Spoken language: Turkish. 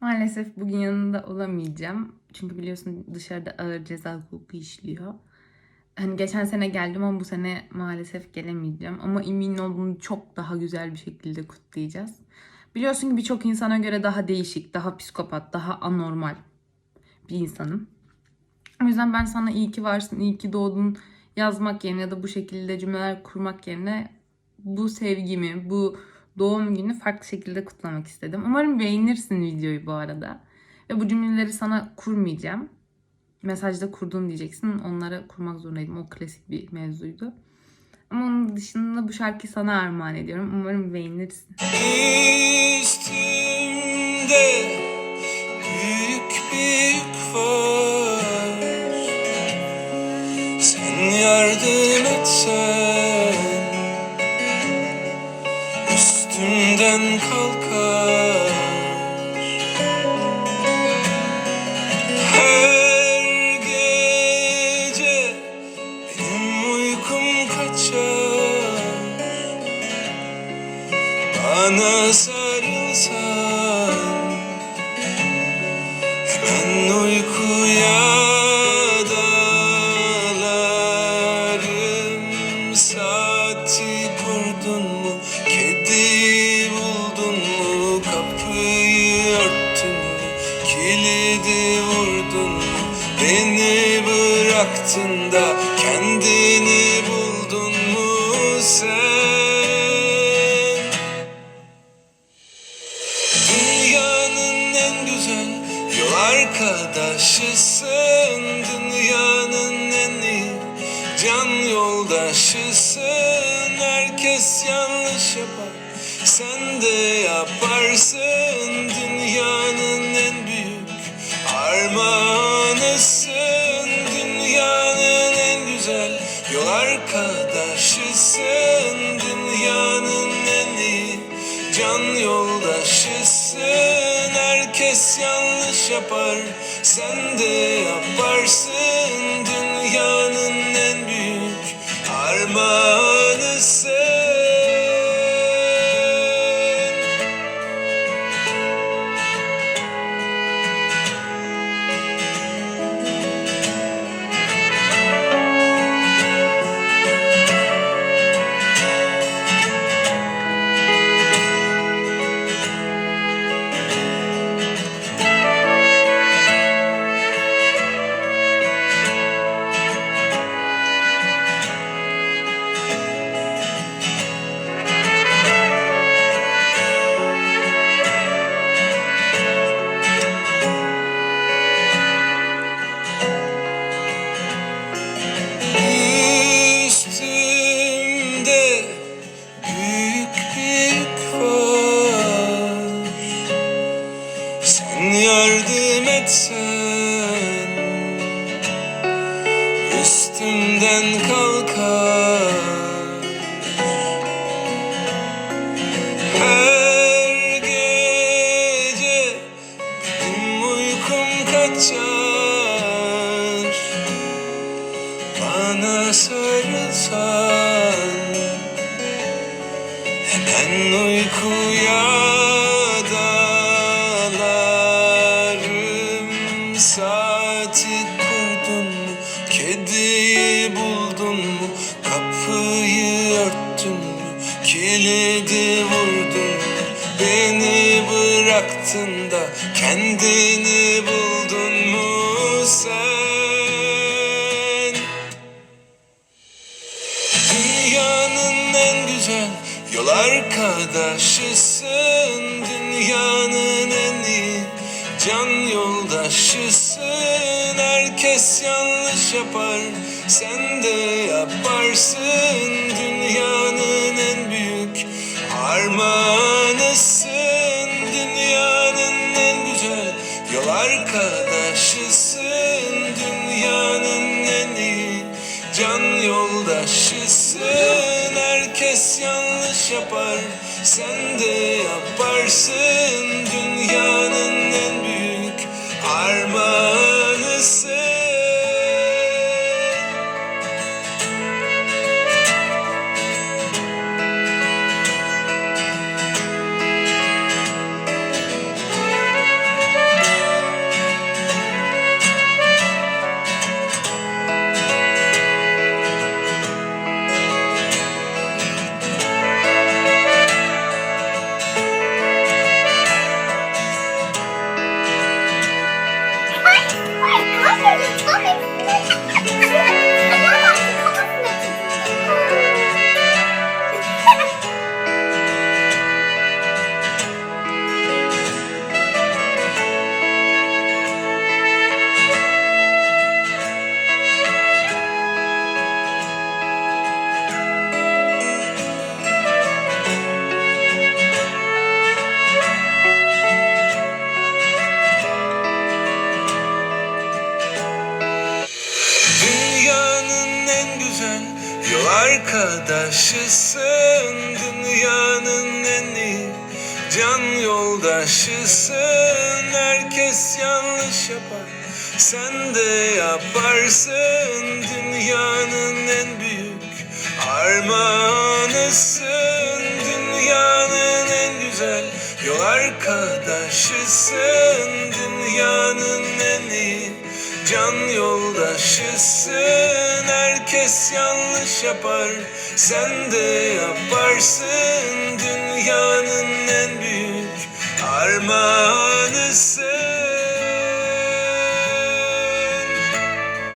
Maalesef bugün yanında olamayacağım. Çünkü biliyorsun dışarıda ağır ceza hukuku işliyor. Hani geçen sene geldim ama bu sene maalesef gelemeyeceğim. Ama emin ol bunu çok daha güzel bir şekilde kutlayacağız. Biliyorsun ki birçok insana göre daha değişik, daha psikopat, daha anormal bir insanım. O yüzden ben sana iyi ki varsın, iyi ki doğdun yazmak yerine ya da bu şekilde cümleler kurmak yerine bu sevgimi, bu doğum günü farklı şekilde kutlamak istedim. Umarım beğenirsin videoyu bu arada. Ve bu cümleleri sana kurmayacağım. Mesajda kurdun diyeceksin. Onlara kurmak zorundaydım. O klasik bir mevzuydu. Ama onun dışında bu şarkıyı sana armağan ediyorum. Umarım beğenirsin. Üstümde büyük bir yük var Sen yardım etsen bıraktın da kendini buldun mu sen? Dünyanın en güzel yol arkadaşısın Dünyanın en iyi can yoldaşısın Herkes yanlış yapar sen de yaparsın Herkes yanlış yapar sen de yaparsın. Dünyanın en büyük armağanısın Üstümden kalkar. Her gece benim uykum kaçar. Bana sarılsan Hemen uykuya Mü, kilidi vurdun Beni bıraktın da kendini buldun mu sen? Dünyanın en güzel yol arkadaşısın. Dünyanın en iyi can yoldaşısın. Herkes yanlış yapar sen de yaparsın Dünyanın en büyük armağanısın Dünyanın en güzel yol arkadaşısın Dünyanın en iyi can yoldaşısın Herkes yanlış yapar. Sen de yaparsın Yol arkadaşısın dünyanın en iyi Can yoldaşısın. Herkes yanlış yapar Sen de yaparsın. Dünyanın en büyük Armağanısın. Dünyanın en güzel Yol arkadaşısın. Dünyanın en iyi can yoldaşısın. Herkes yanlış yapar sen de yaparsın. Dünyanın en büyük armağanısın